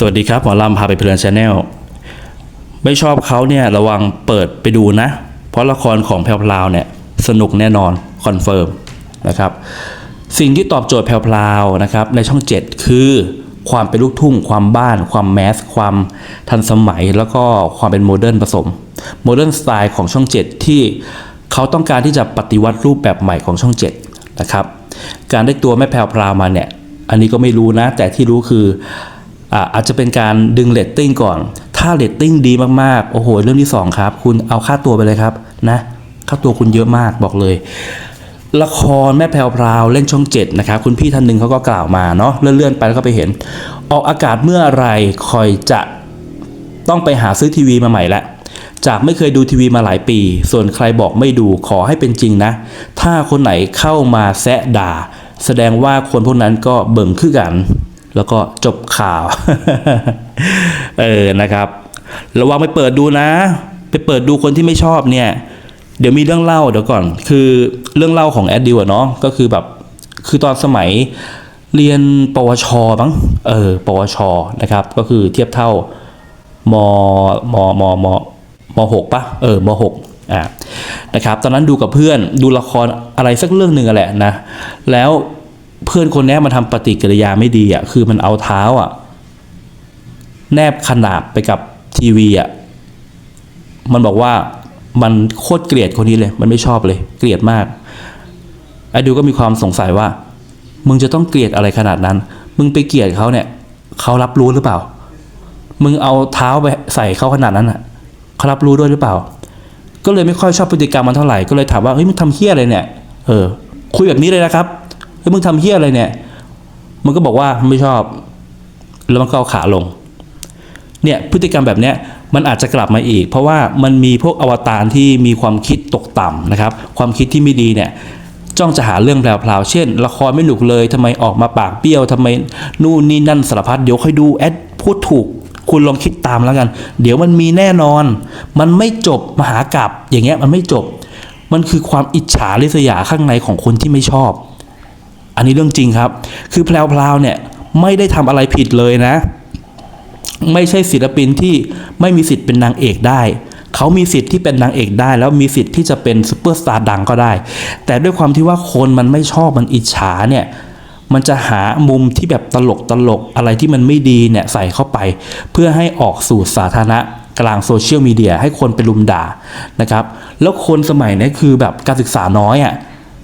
สวัสดีครับหมอลำพาไปเพลินชาแนลไม่ชอบเขาเนี่ยระวังเปิดไปดูนะ เพราะละครของแพรวพราวเนี่ยสนุกแน่นอนคอนเฟิร์มนะครับสิ่งที่ตอบโจทย์แพรวพราวนะครับในช่อง 7 คือความเป็นลูกทุ่ง ความบ้าน ความแมส ความทันสมัยแล้วก็ความเป็นโมเดิร์นผสมโมเดิร์นสไตล์ของช่อง 7 ที่เขาต้องการที่จะปฏิวัติรูปแบบใหม่ของช่อง 7 นะครับ การได้ตัวแม่แพรวพราวมาเนี่ยอันนี้ก็ไม่รู้นะแต่ที่รู้คือ อาจจะเป็นการดึงเรตติ้งก่อน ถ้าเรตติ้งดีมากๆ โอ้โห เรื่องที่ 2 ครับ คุณเอาค่าตัวไปเลยครับนะค่าตัวคุณเยอะมากบอกเลย ละครแม่แพรวพราวเล่นช่อง 7 นะครับ คุณพี่ท่านหนึ่งเขาก็กล่าวมาเนาะเลื่อนๆไปแล้วก็ไปเห็น ออกอากาศเมื่อไรคอยจะต้องไปหาซื้อทีวีมาใหม่ละจากไม่เคยดูทีวีมาหลายปี ส่วนใครบอกไม่ดูขอให้เป็นจริงนะ ถ้าคนไหนเข้ามาแซะด่า แสดงว่าคนพวกนั้นก็เบิ่งขึ้นกัน แล้วก็จบข่าว เออนะครับ ระวังไปเปิดดูนะ ไปเปิดดูคนที่ไม่ชอบเนี่ย เดี๋ยวมีเรื่องเล่าเดี๋ยวก่อน คือเรื่องเล่าของแอดดิวอะเนาะก็คือแบบคือตอนสมัยเรียนปวชมั้งเออปวชนะครับ ก็คือเทียบเท่ามมมมมหกปะเออมหกอ่านะครับ ตอนนั้นดูกับเพื่อนดูละครอะไรสักเรื่องหนึ่งแหละนะ แล้ว เพื่อนคนนี้มาทำปฏิกิริยาไม่ดีอะคือมันเอาเท้าอะ แนบขนาบไปกับทีวีอะมันบอกว่ามันโคตรเกลียดคนนี้เลย มันไม่ชอบเลย เกลียดมากไอ้ดูก็มีความสงสัยว่า มึงจะต้องเกลียดอะไรขนาดนั้น มึงไปเกลียดเขาเนี่ยเขารับรู้หรือเปล่า มึงเอาเท้าไปใส่เขาขนาดนั้นอะเขารับรู้ด้วยหรือเปล่า ก็เลยไม่ค่อยชอบพฤติกรรมมันเท่าไหร่ก็เลยถามว่าเฮ้ยมึงทำเฮี้ยอะไรเนี่ย เออ คุยแบบนี้เลยนะครับ เฮ้ยมึงทำเฮี้ยอะไรเนี่ย มันก็บอกว่าไม่ชอบ แล้วมันก็เอาขาลง เนี่ยพฤติกรรมแบบเนี้ยมันอาจจะกลับมาอีก เพราะว่ามันมีพวกอวตารที่มีความคิดตกต่ำนะครับ ความคิดที่ไม่ดีเนี่ยจ้องจะหาเรื่องแพรวๆเช่น ละครไม่หนุกเลยทำไมออกมาปากเปรี้ยวทำไมนู่นนี่นั่นสารพัดเดี๋ยวค่อยดูแอดพูดถูก คุณลองคิดตามแล้วกัน เดี๋ยวมันมีแน่นอน มันไม่จบมหากราบอย่างเงี้ยมันไม่จบ มันคือความอิจฉาริษยาข้างในของคนที่ไม่ชอบ อันนี้เรื่องจริงครับ คือแพรวๆเนี่ยไม่ได้ทำอะไรผิดเลยนะ ไม่ใช่ศิลปินที่ไม่มีสิทธิ์เป็นนางเอกได้เขามีสิทธิ์ที่เป็นนางเอกได้ แล้วมีสิทธิ์ที่จะเป็นซูเปอร์สตาร์ดังก็ได้ แต่ด้วยความที่ว่าคนมันไม่ชอบมันอิจฉาเนี่ยมันจะหามุมที่แบบตลกตลกอะไรที่มันไม่ดีเนี่ยใส่เข้าไป เพื่อให้ออกสู่สาธารณะกลางโซเชียลมีเดียให้คนไปลุมด่านะครับ แล้วคนสมัยนี้คือแบบการศึกษาน้อยอะ่ะ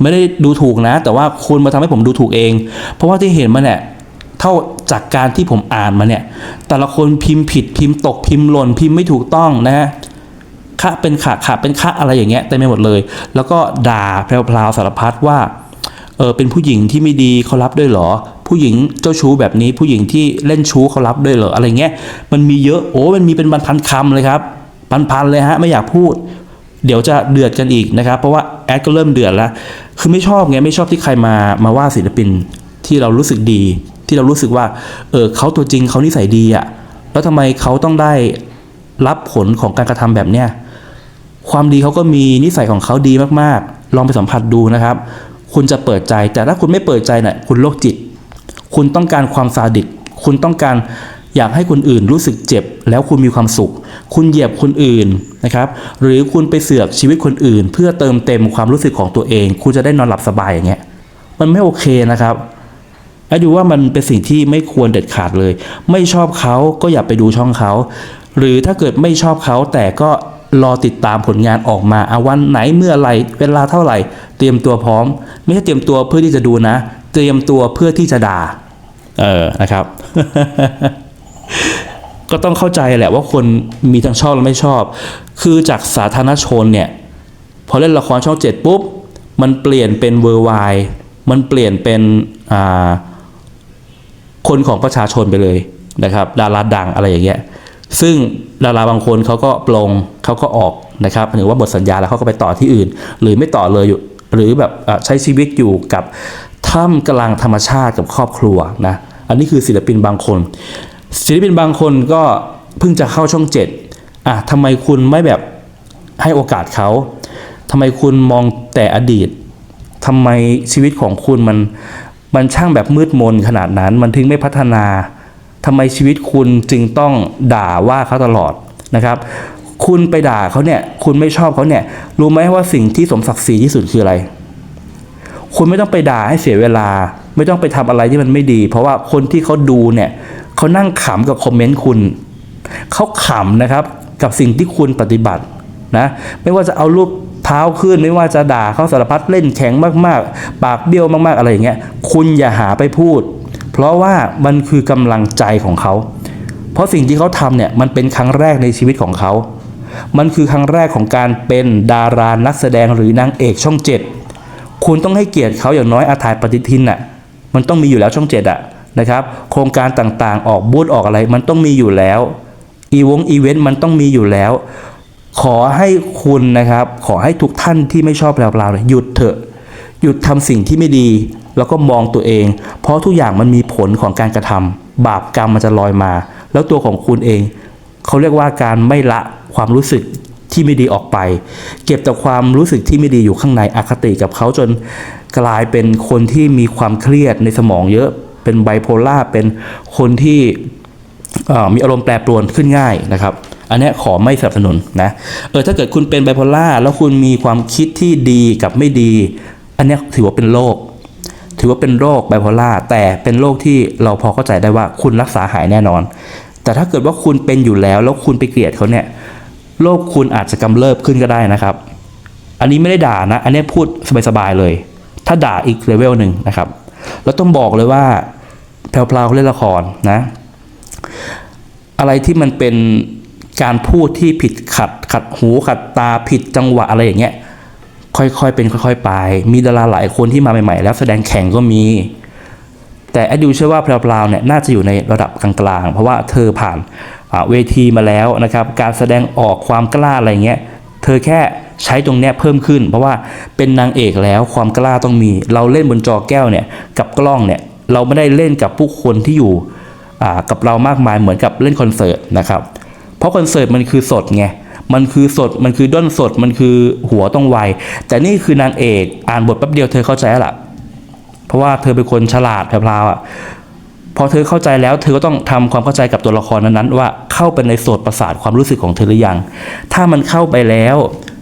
ไม่ได้ดูถูกนะ แต่ว่าคุณมาทำให้ผมดูถูกเอง เพราะว่าที่เห็นมาเนี่ยเท่าจากการที่ผมอ่านมาเนี่ย แต่ละคนพิมพ์ผิดพิมพ์ตกพิมพ์หล่นพิมพ์ไม่ถูกต้องนะฮะคะเป็นขะขะเป็นคะอะไรอย่างเงี้ยเต็มไปหมดเลย แล้วก็ด่าแพรวๆสารพัดว่าเออเป็นผู้หญิงที่ไม่ดีเขารับด้วยเหรอ ผู้หญิงเจ้าชู้แบบนี้ ผู้หญิงที่เล่นชู้เขารับด้วยเหรออะไรเงี้ยมันมีเยอะโอ้มันมีเป็นพันๆคำเลยครับพันๆเลยฮะไม่อยากพูด เดี๋ยวจะเดือดกันอีกนะครับ เพราะว่าแอดก็เริ่มเดือดแล้ว คือไม่ชอบไงไม่ชอบที่ใครมามาว่าศิลปินที่เรารู้สึกดี ที่เรารู้สึกว่าเออเขาตัวจริงเขานิสัยดีอะ่ะแล้วทำไมเขาต้องได้รับผลของการกระทำแบบเนี้ยความดีเขาก็มีนิสัยของเขาดีมากๆ ลองไปสัมผัสดูนะครับ คุณจะเปิดใจแต่ถ้าคุณไม่เปิดใจเนี่ยคุณโรคจิต คุณต้องการความซาดิสคุณต้องการอยากให้คนอื่นรู้สึกเจ็บ แล้วคุณมีความสุข คุณเหยียบคนอื่นนะครับ หรือคุณไปเสือกชีวิตคนอื่น เพื่อเติมเต็มความรู้สึกของตัวเอง คุณจะได้นอนหลับสบายอย่างเงี้ย มันไม่โอเคนะครับไอ้ดูว่ามันเป็นสิ่งที่ไม่ควรเด็ดขาดเลย ไม่ชอบเขาก็อย่าไปดูช่องเขา หรือถ้าเกิดไม่ชอบเขาแต่ก็รอติดตามผลงานออกมาอาวันไหนเมื่อไรเวลาเท่าไหร่ เตรียมตัวพร้อม ไม่ใช่เตรียมตัวเพื่อที่จะดูนะ เตรียมตัวเพื่อที่จะด่า เออนะครับ ก็ต้องเข้าใจแหละว่าคนมีทั้งชอบและไม่ชอบ คือจากสาธารณชนเนี่ย พอเล่นละครช่องเจ็ดปุ๊บ มันเปลี่ยนเป็นเวอร์ไวมันเปลี่ยนเป็นคนของประชาชนไปเลยนะครับดาราดังอะไรอย่างเงี้ยซึ่งดาราบางคนเขาก็ปลงเขาก็ออกนะครับหรือว่าหมดสัญญาแล้วเขาก็ไปต่อที่อื่น หรือไม่ต่อเลยอยู่หรือแบบใช้ชีวิตอยู่กับท่ามกลางธรรมชาติกับครอบครัวนะอันนี้คือศิลปินบางคน ศิลปินบางคนก็เพิ่งจะเข้าช่องเจ็ดอะทำไมคุณไม่แบบให้โอกาสเขาทำไมคุณมองแต่อดีตทำไมชีวิตของคุณมันมันช่างแบบมืดมนขนาดนั้น มันถึงไม่พัฒนาทำไมชีวิตคุณจึงต้องด่าว่าเขาตลอดนะครับ คุณไปด่าเขาเนี่ย คุณไม่ชอบเขาเนี่ย รู้ไหมว่าสิ่งที่สมศักดิ์ศรีที่สุดคืออะไร คุณไม่ต้องไปด่าให้เสียเวลา ไม่ต้องไปทำอะไรที่มันไม่ดี เพราะว่าคนที่เขาดูเนี่ยเขานั่งขำกับคอมเมนต์คุณเขาขำนะครับกับสิ่งที่คุณปฏิบัตินะไม่ว่าจะเอารูปเท้าขึ้นไม่ว่าจะด่าเขาสารพัดเล่นแข็งมากๆ ปากเบี้ยวมากๆอะไรอย่างเงี้ยคุณอย่าหาไปพูด เพราะว่ามันคือกำลังใจของเขา เพราะสิ่งที่เขาทำเนี่ยมันเป็นครั้งแรกในชีวิตของเขา มันคือครั้งแรกของการเป็นดารานักแสดงหรือนางเอกช่องเจ็ดคุณต้องให้เกียรติเขาอย่างน้อยอาถ่ายปฏิทินน่ะ มันต้องมีอยู่แล้วช่องเจ็ดอะนะครับ โครงการต่างๆ ออกบูธออกอะไร มันต้องมีอยู่แล้วอีวงอีเวนต์มันต้องมีอยู่แล้ว ขอให้คุณนะครับ ขอให้ทุกท่านที่ไม่ชอบแปลวๆเนี่ยหยุดเถอะ หยุดทำสิ่งที่ไม่ดี แล้วก็มองตัวเอง เพราะทุกอย่างมันมีผลของการกระทำบาปกรรมมันจะลอยมา แล้วตัวของคุณเอง เขาเรียกว่าการไม่ละความรู้สึก ที่ไม่ดีออกไป เก็บแต่ความรู้สึกที่ไม่ดีอยู่ข้างในอคติกับเขาจนกลายเป็นคนที่มีความเครียดในสมองเยอะ เป็นไบโพล่าเป็นคนที่มีอารมณ์แปรปรวนขึ้นง่ายนะครับ อันนี้ขอไม่สนับสนุนนะเออถ้าเกิดคุณเป็นไบโพล่าแล้วคุณมีความคิดที่ดีกับไม่ดี อันนี้ถือว่าเป็นโรคถือว่าเป็นโรคไบโพล่าแต่เป็นโรคที่เราพอเข้าใจได้ว่าคุณรักษาหายแน่นอน แต่ถ้าเกิดว่าคุณเป็นอยู่แล้วแล้วคุณไปเกลียดเขาเนี่ย โรคคุณอาจจะกำเริบขึ้นก็ได้นะครับ อันนี้ไม่ได้ด่านะ อันนี้พูดสบายๆเลย ถ้าด่าอีกเลเวลหนึ่งนะครับ แล้วต้องบอกเลยว่าแพรวๆเขาเล่นละครนะ อะไรที่มันเป็นการพูดที่ผิดขัดขัดหูขัดตาผิดจังหวะอะไรอย่างเงี้ยค่อยๆเป็นค่อยๆไป มีดาราหลายคนที่มาใหม่ ๆ แล้วแสดงแข่งก็มี แต่แอดดิวเชื่อว่าแพรวๆเนี่ยน่าจะอยู่ในระดับกลางๆ เพราะว่าเธอผ่าน เวทีมาแล้วนะครับการแสดงออกความกล้าอะไรเงี้ยเธอแค่ใช้ตรงเนี้ยเพิ่มขึ้น เพราะว่าเป็นนางเอกแล้วความกล้าต้องมี เราเล่นบนจอแก้วเนี่ยกับกล้องเนี่ยเราไม่ได้เล่นกับผู้คนที่อยู่กับเรามากมายเหมือนกับเล่นคอนเสิร์ตนะครับเพราะคอนเสิร์ตมันคือสดไงมันคือสดมันคือด้นสดมันคือหัวต้องไวแต่นี่คือนางเอกอ่านบทแป๊บเดียวเธอเข้าใจแล้วล่ะเพราะว่าเธอเป็นคนฉลาดแพรวๆอะ พอเธอเข้าใจแล้วเธอก็ต้องทำความเข้าใจกับตัวละครนั้นๆว่าเข้าไปในโสดประสาทความรู้สึกของเธอหรือยัง ถ้ามันเข้าไปแล้ว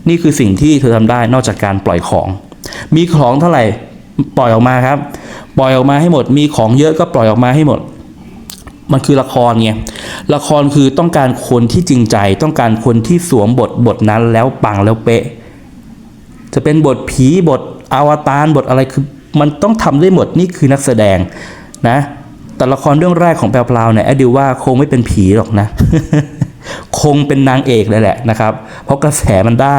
นี่คือสิ่งที่เธอทำได้นอกจากการปล่อยของ มีของเท่าไหร่ปล่อยออกมาครับ ปล่อยออกมาให้หมด มีของเยอะก็ปล่อยออกมาให้หมด มันคือละครไงละครคือต้องการคนที่จริงใจ ต้องการคนที่สวมบทบทนั้นแล้วปังแล้วเป๊ะ จะเป็นบทผีบทอวตารบทอะไรคือ มันต้องทำได้หมดนี่คือนักแสดงนะ แต่ละครเรื่องแรกของแพรวๆเนี่ยแอดดิวว่าคงไม่เป็นผีหรอกนะ คงเป็นนางเอกเลยแหละนะครับ เพราะกระแสมันได้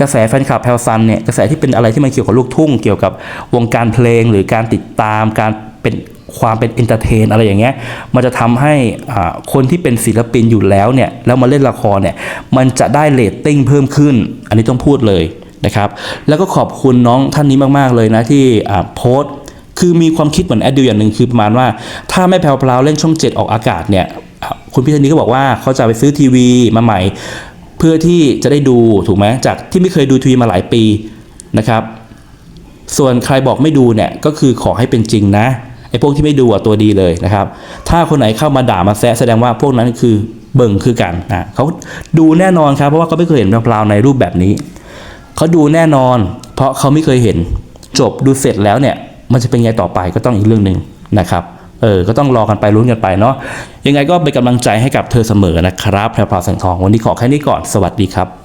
กระแสแฟนคลับแพลซันเนี่ยกระแสที่เป็นอะไรที่มันเกี่ยวกับลูกทุ่ง เกี่ยวกับวงการเพลงหรือการติดตามการเป็นความเป็นเอนเตอร์เทนอะไรอย่างเงี้ย มันจะทำให้คนที่เป็นศิลปินอยู่แล้วเนี่ย แล้วมาเล่นละครเนี่ย มันจะได้เรตติ้งเพิ่มขึ้น อันนี้ต้องพูดเลยนะครับ แล้วก็ขอบคุณน้องท่านนี้มาก ๆ เลยนะที่โพสต์ คือมีความคิดเหมือนแอดดิวอย่างหนึ่งคือประมาณว่า ถ้าไม่แพลวพลาวเล่นช่องเจ็ดออกอากาศเนี่ยคุณพี่ท่านนี้ก็บอกว่าเขาจะไปซื้อทีวีมาใหม่ เพื่อที่จะได้ดูถูกไหมจากที่ไม่เคยดูทีวีมาหลายปีนะครับส่วนใครบอกไม่ดูเนี่ยก็คือขอให้เป็นจริงนะไอ้พวกที่ไม่ดูอะตัวดีเลยนะครับ ถ้าคนไหนเข้ามาด่ามาแซะแสดงว่าพวกนั้นคือเบิ่งคือกันนะเขาดูแน่นอนครับเพราะว่าเขาไม่เคยเห็นแพลวๆในรูปแบบนี้เขาดูแน่นอน เพราะเขาไม่เคยเห็นจบดูเสร็จแล้วเนี่ย มันจะเป็นไงต่อไปก็ต้องอีกเรื่องหนึ่งนะครับเออ ก็ต้องรอกันไปลุ้นกันไปเนาะยังไงก็เป็นกำลังใจให้กับเธอเสมอนะครับแพรวพราวแสงทองวันนี้ขอแค่นี้ก่อนสวัสดีครับ